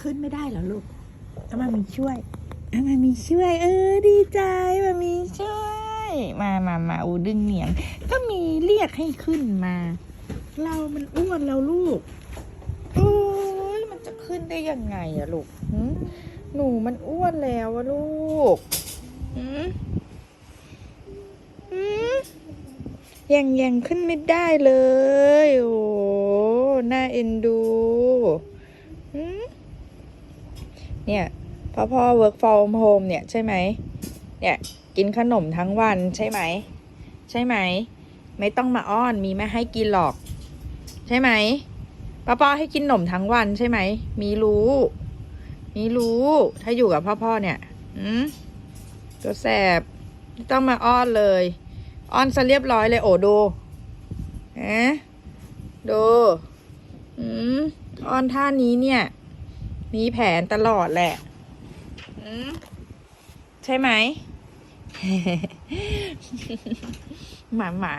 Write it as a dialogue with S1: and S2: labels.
S1: ขึ้นไม่ได้เหรอลูกเอามามีช่วยเอามามีช่วย เออ ดีใจมามีช่วย มามามาอูดึงเหนียง ก็มีเรียกให้ขึ้นมา เรามันอ้วนแล้วลูกโอ้ยมันจะขึ้นได้ยังไงอะลูกหึหนูมันอ้วนแล้วอะลูกหืมหืมยังยังขึ้นไม่ได้เลย โอ้ น่าเอ็นดูหืม เนี่ยพ่อพ่อ work from home เนี่ยใช่ไหมเนี่ยกินขนมทั้งวันใช่ไหม ใช่ไหม ไม่ต้องมาอ้อนมีไม่ให้กินหรอก ใช่ไหมป้าป้าให้กินหนมทั้งวันใช่ไหม มีรู้ มีรู้ ถ้าอยู่กับพ่อพ่อเนี่ยอืมตัวแสบไม่ต้องมาอ้อนเลย อ้อนซะเรียบร้อยเลยโอ้ดูฮะดูอืมอ้อนท่านี้เนี่ย มีแผนตลอดแหละอืมใช่ไหมหมาหมา